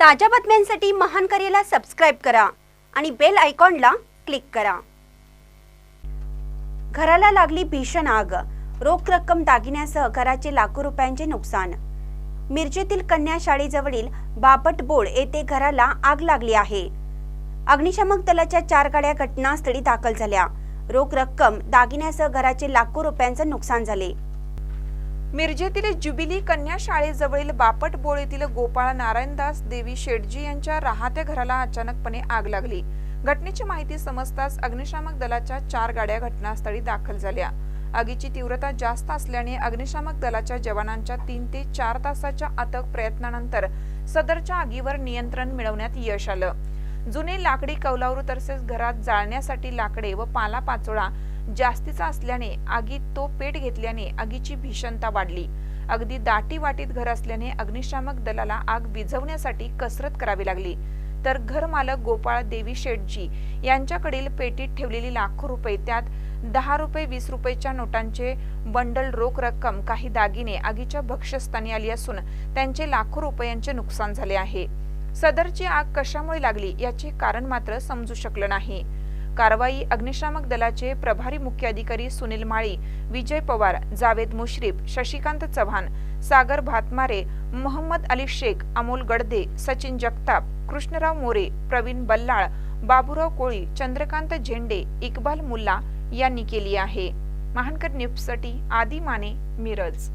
ताज्या बातम्यांसाठी महान करेला सबस्क्राईब करा आणि बेल आयकॉनला क्लिक करा. घराला लागली भीषण आग. रोख रक्कम दागिन्यासह घराचे लाखो रुपयांचे नुकसान. मिरजेतील कन्या शाळेजवळील बापट बोळ येथे घराला आग लागली आहे. अग्निशामक दलाच्या चार गाड्या घटनास्थळी दाखल झाल्या. रोख रक्कम दागिन्यासह घराचे लाखो रुपयांचे नुकसान झाले. मिरजेतील जुबिली कन्या शाळेजवळील बापट बोळीतील गोपाळ नारायणदास देवी शेटजी यांच्या राहत्या घराला अचानकपणे आग लागली. घटनेची माहिती समजताच अग्निशामक दलाच्या चार गाड्या घटनास्थळी दाखल झाल्या. आगीची तीव्रता जास्त असल्याने अग्निशामक दलाच्या जवानांच्या तीन ते चार तासाच्या अथक प्रयत्नानंतर सदरच्या आगीवर नियंत्रण मिळवण्यात यश आलं. जुने लाकडी कौलारू तसेच घरात जाळण्यासाठी लाकडे व पालापाचोळा जास्तीचा असल्याने आगीत तो पेट घेतल्याने आगीची भीषणता वाढली. अगदी दाटी वाटीत घर असल्याने अग्निशामक दलाला आग विझवण्यासाठी कसरत करावी लागली. तर घर मालक गोपाळ देवी शेटजी यांच्याकडील पेटीत ठेवलेली लाखो रुपये त्यात दहा रुपये वीस रुपयेच्या नोटांचे बंडल रोख रक्कम काही दागिने आगीच्या भक्ष्यस्थानी आली असून त्यांचे लाखो रुपयांचे नुकसान झाले आहे. सदरची आग कशामुळे लागली याचे कारण मात्र समजू शकलं नाही. कारवाई अग्निशामक दलाचे प्रभारी मुख्य अधिकारी सुनील माळी विजय पवार जावेद मुश्रीफ शशिकांत चव्हाण सागर भातमारे मोहम्मद अली शेख अमोल गडदे सचिन जगताप कृष्णराव मोरे प्रवीण बल्लाळ बाबूराव कोळी चंद्रकांत झेंडे इक्बाल मुल्ला यांनी केली आहे. महानकर न्यूजसाठी आदी माने मिरज.